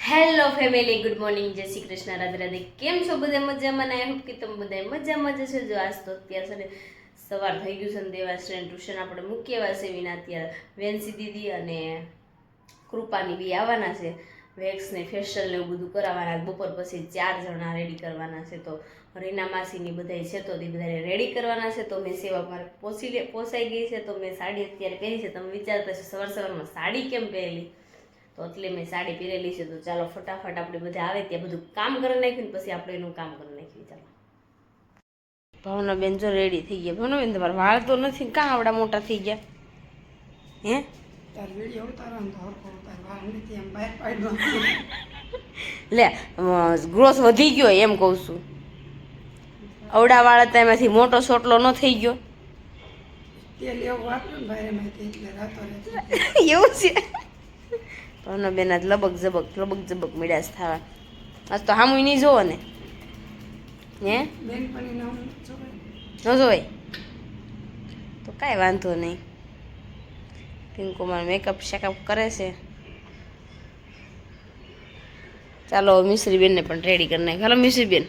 Hello family good morning જય શ્રી કૃષ્ણ. રાધે રાધે. કેમ છો? બધા મજામાં આઈ હોપ કે તમે બધા મજા છો જો આજ તો અત્યાર ને સવાર થઈ ગયું છે ને દેવાશ્રેણ ટ્યુશન આપણે મૂકી આવ્યા છે વિના અત્યારે વેન્સી દીદી અને કૃપાની બી આવવાના છે. વેક્સ ને ફેશિયલ ને એવું બધું કરાવવાના બપોર પછી ચાર જણા રેડી કરવાના છે. તો રીના માસીની બધાય છે તો તે બધાને રેડી કરવાના છે. તો મેં સેવા મારે પોસી પોસાઈ ગઈ છે. તો મેં સાડી અત્યારે પહેરી છે. તમે વિચારતા છો સવાર સવારમાં સાડી કેમ પહેરેલી તો એટલે મેં સાડી પહેરેલી છે તો ચાલો ફટાફટ આપણે બધા આવે ત્યાં બધું કામ કરી નાખ્યું ને પછી આપણે એનું કામ કરી નાખ્યું ચાલો. ભાવના બેન જો રેડી થઈ ગયા. ભાવના બેન તમારા વાળ તો નથી કાં આવડા મોટા થઈ ગયા? હે? લે ગ્રોથ વધી ગયો એમ કહું છું. અવડા વાળા એમાંથી મોટો સોટલો ન થઈ ગયો. એવું છે? ભાવના બેન આજ લબક ઝબક લબક ઝબક મિડાસ થવા. આજ તો હામુય નહીં જોવો ને. હે? ન જોવાય. તો કાંઈ વાંધો નહીં. પિંકુમાર મેકઅપ શેકઅપ કરે છે. ચાલો મિશ્રી બેનને પણ રેડી કરી નાખ હાલો મિશ્રી બેન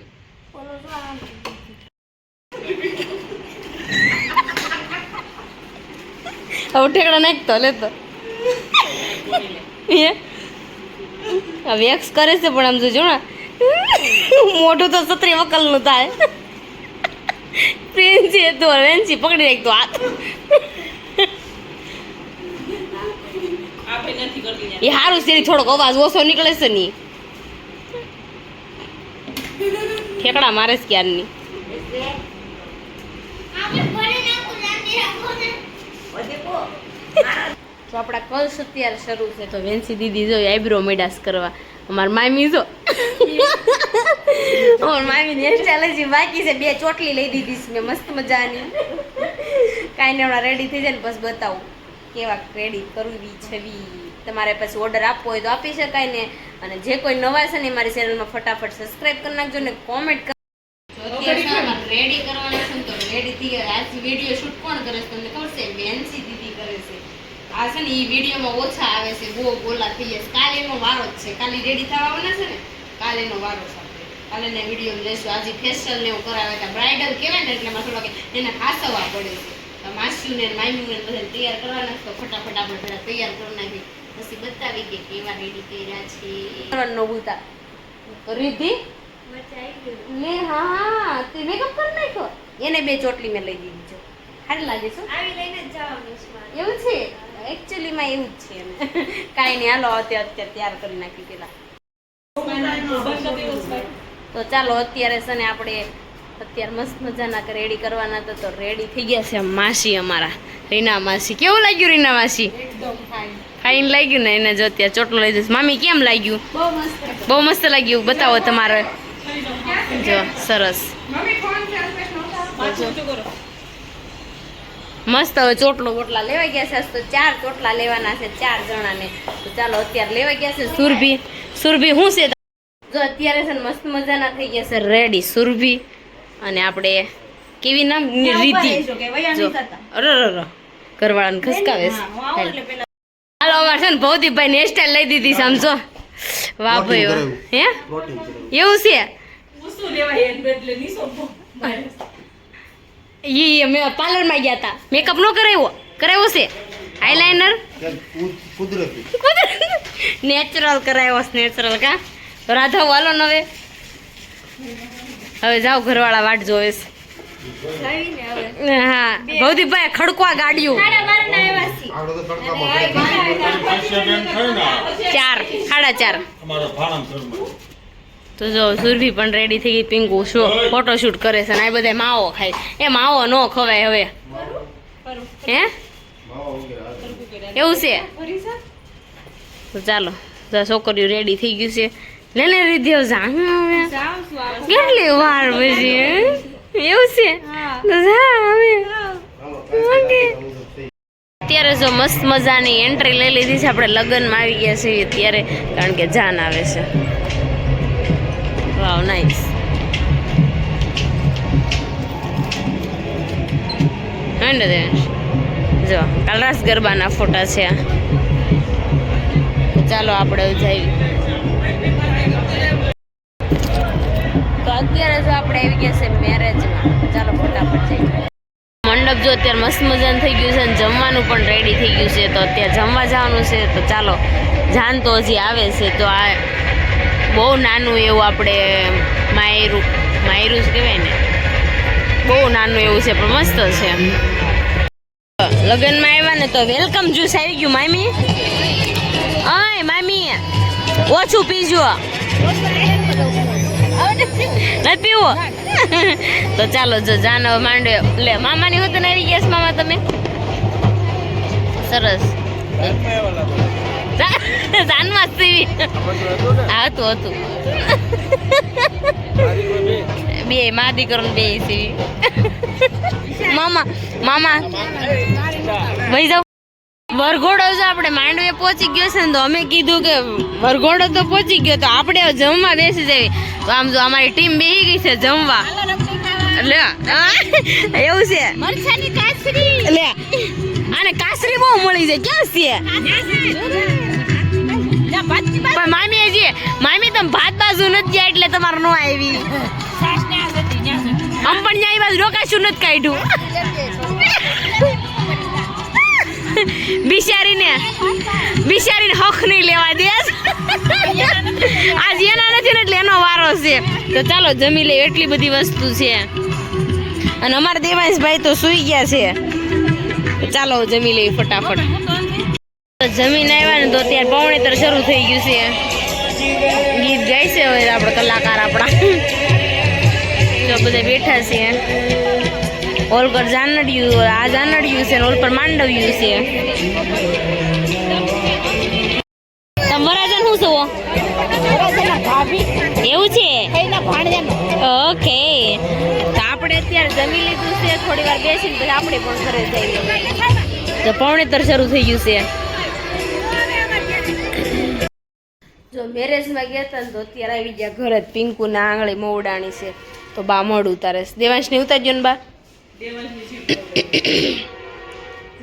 હવે ઠેકડા નાખતો લેતો આ વેક્સ કરે છે પણ આમ જોજો ને. મોટું તો સત્રી વકલનું થાય. પ્રિન્સી તો વેન્સી પકડી રાખતો હાથ. એ સારું છે થોડોક અવાજ ઓછો નીકળે છે ની. ઠેકડા મારે છે ક્યારની. તો આપણા કલ્સ અત્યારે શરૂ છે. તો વેન્સી દીદી જો આઈબ્રો મેડાસ કરવા. અમારા મામી જો. અમારા મામી હેરસ્ટાઈલ હજી બાકી છે. બે ચોટલી લઈ દીધી છે. મેં મસ્ત મજાની. કાંઈ ને હમણાં રેડી થઈ જાય ને બસ બતાવું. કેવા રેડી કરવી છવી તમારે પછી ઓર્ડર આપવો હોય તો આપી શકાય ને. અને જે કોઈ નવા છે ને મારી ચેનલમાં ફટાફટ સબસ્ક્રાઇબ કરી નાખજો ને કોમેન્ટ રેડી કરવાના છે તો રેડી થઈ ગયા આજ વીડિયો શૂટ કોણ કરે છે તમને ખબર છે? વેન્સી દીદી કરે છે. આ છે ને એ વિડીયોમાં ઓછા આવે છે બહુ બોલા થઈ જશે કાલે એનો વારો જ છે. કાલે રેડી થવા બને છે ને? કાલે એનો વારો છે કાલે ને વીડિયો લેશું. આજે ફેશિયલ ને એવું કરાવે ત્યાં બ્રાઇડલ કહેવાય ને એટલે એમાં થોડોક એને હાસવા પડે છે. તો માસ્યું ને બધા તૈયાર કરવાના નાખતો તો ફટાફટ આપણે બધા તૈયાર કરી નાખી પછી બતાવી કે કેવા રેડી કર્યા છે. નો બોલતા રીધી? લે હા હા. તે મેકઅપ કરી નાખ્યો? એને બે ચોટલી મેં લઈ દીધી છે. સારી લાગે છે આવી લઈને જ જવાનું છે એવું છે? એકચ્યુઅલીમાં એવું જ છે કાંઈ નહીં હાલો અત્યારે અત્યારે તૈયાર કરી નાખી પેલા. તો ચાલો અત્યારે છે ને આપણે અત્યારે મસ્ત મજાના રેડી કરવાના તો તો રેડી થઈ ગયા છે માસી અમારા. રીના માસી. કેવું લાગ્યું રીના માસી? ફાઈન લાગ્યું ને? એને જો અત્યારે ચોટલું લઈ જશે. મામી કેમ લાગ્યું? બહુ મસ્ત. બહુ મસ્ત લાગ્યું. બતાવો તમારે. જો સરસ. મસ્ત હવે ચોટલો બોટલા લેવા ગયા છે. તો ચાર ચોટલા લેવાના છે ચાર જણાને. તો ચાલો અત્યારે લેવા ગયા છે સુરભી. સુરભી શું છે? જો અત્યારે છે ને મસ્ત મજાના થઈ ગયા છે. રેડી સુરભી અને આપણે કેવી નામ? રીતિ જો. અરે અરે ઘરવાળાને ખસકાવે છે. હાલો અમારે છે ને ભૌતિકભાઈ ને હેરસ્ટાઈલ લઈ દીધી સમજો વાહ ભાઈ વાહ. હે? એવું છે? ઈ અમે પાર્લરમાં ગયા હતા મેકઅપ નો કરાવ્યો. કરાવ્યો છે? આઈલાઇનર કુદરતી. નેચરલ કરાવ્યો છે નેચરલ કા? રાધા વાલો નવે હવે. જાઓ ઘરવાળા વાટ જોવે છે. હા. ભૌદીપભાઈ ખડકવા તડકામાં ચાર. સાડા ચાર. અમારા ભાણમ ઘરમાં તો જો સુરભી પણ રેડી થઈ ગઈ, પિંકુ શો ફોટોશૂટ કરે છે ને આ બધા માવો ખાય. એ માવો ન ખવાય હવે. હે? એવું છે? તો ચાલો છોકરીઓ રેડી થઈ ગયું છે. લે ને રીધી જા હવે? કેટલી વાર પછી એવું છે? તો જા હવે. અત્યારે જો મસ્ત મજાની એન્ટ્રી લઈ લીધી છે. આપણે લગ્નમાં આવી ગયા છીએ. અત્યારે કારણ કે જાન આવે છે. Wow, nice. હંડ દેશ જો કલરાસ ગરબાના ફોટા છે ચાલો આપણે તો અત્યારે જો આપણે આવી ગયા છે મેરેજમાં ચાલો ફટાફટ જઈએ મંડપ જો અત્યારે મસ્ત મજાનું થઈ ગયું છે અને જમવાનું પણ રેડી થઈ ગયું છે તો અત્યારે જમવા જવાનું છે તો ચાલો જાન તો હજી આવે છે તો આ બહુ નાનું એવું આપણે માયરું માયરું જ કહેવાય ને. બહુ નાનું એવું છે, પણ મસ્ત છે લગ્નમાં આવ્યા ને તો વેલકમ જ્યુસ આવી ગયું, મામી. અય મામી. ઓછું પીજો. નથી પીવો? તો ચાલો, જો જાન માંડે. લે, મામાની હોતું આવી ગયા મામા તમે? સરસ. જાનમાં સીવી. હા હતું હતું. બે મા દીકરો બે સીવી. મામા મામા. ભાઈ જાવ વરઘોડો જો આપણે માંડવે પહોંચી ગયો છે ને તો અમે કીધું કે વરઘોડો તો પહોંચી ગયો તો આપણે જમવા બેસી જવી તો આમ જો અમારી ટીમ બેસી ગઈ છે જમવા. લે એવું છે. મરચાની કાચરી લે આને કાસરી બહુ મળી જાય. ક્યાં છે પણ મામી હજી મામી તમે ભાત બાજુ નથી ગયા એટલે તમારે નો આવી. આમ પણ ન્યાય બાજુ રોકાશું નથી કાઢ્યું. બિચારીને બિચારીને હક નહીં લેવા દે. આજ એના નથી ને એટલે એનો વારો છે. તો ચાલો જમી લે એટલી બધી વસ્તુ છે. અને અમારા દેવાંશભાઈ તો સૂઈ ગયા છે. ચાલો જમી લઈએ ફટાફટ. જમીન આવ્યા ને તો અત્યારે પૌણેતર શરૂ થઈ ગયું છે. ગીત ગાય છે હવે આપણે કલાકાર આપણા. તો બધા બેઠા છે. ઓલ પર જાનડ્યું, આ જાનડિયું છે ઓલ પર માંડવ્યું છે. તમે વરાજન શું છો એવું છે? ઓકે. તો આપણે અત્યારે જમી લીધું છે. થોડી વાર બેસીને આપણે પણ તો પૌણેતર શરૂ થઈ ગયું છે. જો મેરેજમાં ગયા હતા ને તો અત્યારે આવી ગયા ઘરે જ પિંકુના આંગળી મોવડાણી છે. તો બા મોડ ઉતારે છે. દેવાંશને ઉતારજો ને બા.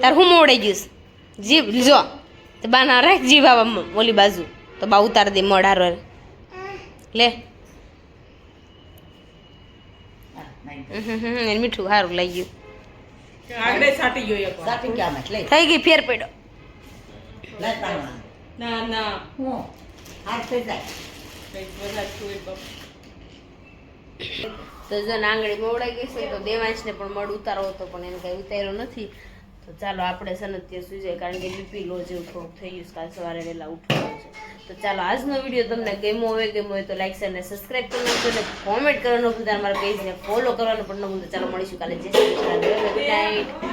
તાર હું મોવડાઈ ગયું? જીભ જો. તો બા ના રાખ જીભ આવા ઓલી બાજુ. તો બા ઉતાર દે મોડ હારો લે મીઠું સારું લઈ ગયું આગળ સાટી ગયો એક વાર. સાટી ગયા અમે લઈ થઈ ગઈ ફેર પડ્યો. ના ના. હું? તો. જો આંગળી મોવડાઈ ગઈ છે તો દેવાંશને પણ મળ ઉતારવો હતો પણ એને કઈ ઉતાર્યો નથી. તો ચાલો આપણે ને સુઈ જાય કારણ કે બીપી લો જેવું થોડુંક થઈ ગયું કાલ સવારે વહેલા ઉઠવાનું છે. તો ચાલો આજનો વીડિયો તમને ગમ્યો હોય ગમ્યો હોય તો લાઈક શેર અને સબસ્ક્રાઈબ કરી નાખજો અને કોમેન્ટ કરવાનું ભૂલતા મારા પેજને ફોલો કરવાનું પણ ન ભૂલતા. ચાલો મળીશું કાલે. જય શ્રી કૃષ્ણ. Good night